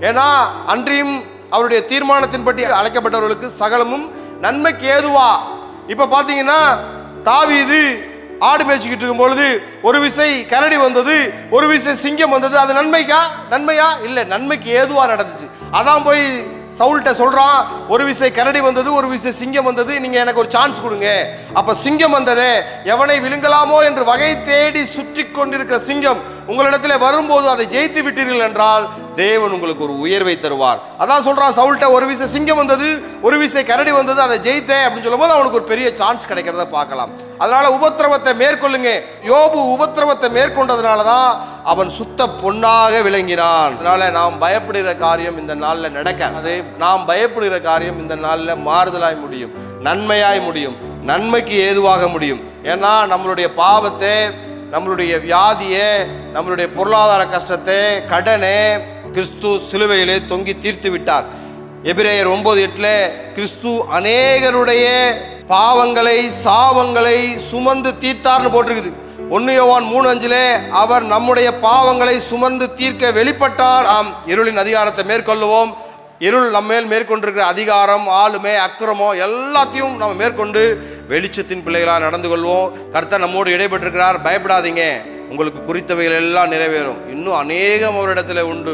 ஏன்னா அன்றியும் அவருடைய தீர்மானத்தின்படி அழைக்கப்பட்டவர்களுக்கு சகலமும் நன்மைக்கு ஏதுவா? இப்ப பாத்தீங்கன்னா தாவீது ஆடு மேய்ச்சிக்கிட்டு இருக்கும் பொழுது ஒரு விசை கரடி வந்தது ஒரு விசை சிங்கம் வந்தது அது நன்மைக்கா? நன்மையா? இல்லை நன்மைக்கு ஏதுவா நடந்துச்சு? அதான் போய் சவுல்கிட்ட சொல்கிறான் ஒரு விசை கரடி வந்தது ஒரு விசை சிங்கம் வந்தது நீங்கள் எனக்கு ஒரு சான்ஸ் கொடுங்க. அப்போ சிங்கம் வந்ததே எவனை விழுங்கலாமோ என்று வகை தேடி சுற்றி கொண்டிருக்கிற சிங்கம் உங்களிடத்தில் வரும்போது அதை ஜெயித்து விட்டீர்கள் என்றால் தேவன் உங்களுக்கு ஒரு உயர்வை தருவார். அதான் சொல்றான் சவுல்கிட்ட ஒரு விசை சிங்கம் வந்தது ஒரு விசை கரடி வந்தது அதை ஜெயித்தேன் அப்படின்னு சொல்லும்போது அவனுக்கு ஒரு பெரிய சான்ஸ் கிடைக்கிறத பார்க்கலாம். அதனால உபத்திரவத்தை மேற்கொள்ளுங்க. யோபு உபத்திரவத்தை மேற்கொண்டதுனால தான் அவன் சுத்த பொன்னாக விளங்கினான். அதனால நாம் பயப்படுகிற காரியம் இந்த நாளில் நடக்க. அது நாம் பயப்படுகிற காரியம் இந்த நாளில் மாறுதலாய் முடியும். நன்மையாய் முடியும். நன்மைக்கு ஏதுவாக முடியும். ஏன்னா நம்மளுடைய பாவத்தை நம்மளுடைய வியாதியை நம்மளுடைய பொருளாதார கஷ்டத்தை கடனை கிறிஸ்து சிலுவையிலே தொங்கி தீர்த்து விட்டார். எபிரேயர் ஒன்பது எட்டுல கிறிஸ்து அநேகருடைய பாவங்களை சாவங்களை சுமந்து தீர்த்தார்னு போட்டிருக்குது. ஒன்னு யோவான் மூணு அஞ்சிலே அவர் நம்முடைய பாவங்களை சுமந்து தீர்க்க வெளிப்பட்டார். ஆம் இருளின் அதிகாரத்தை மேற்கொள்ளுவோம். இருள் நம்ம மேல் மேற்கொண்டிருக்கிற அதிகாரம் ஆளுமை அக்கிரமம் எல்லாத்தையும் நம்ம மேற்கொண்டு வெளிச்சத்தின் பிள்ளைகளாக நடந்து கொள்வோம். கர்த்தர் நம்மோடு இடைபெற்றிருக்கிறார் பயப்படாதீங்க. உங்களுக்கு குறித்தவைகள் எல்லாம் நிறைவேறும். இன்னும் அநேகம் ஒரு இடத்துல உண்டு.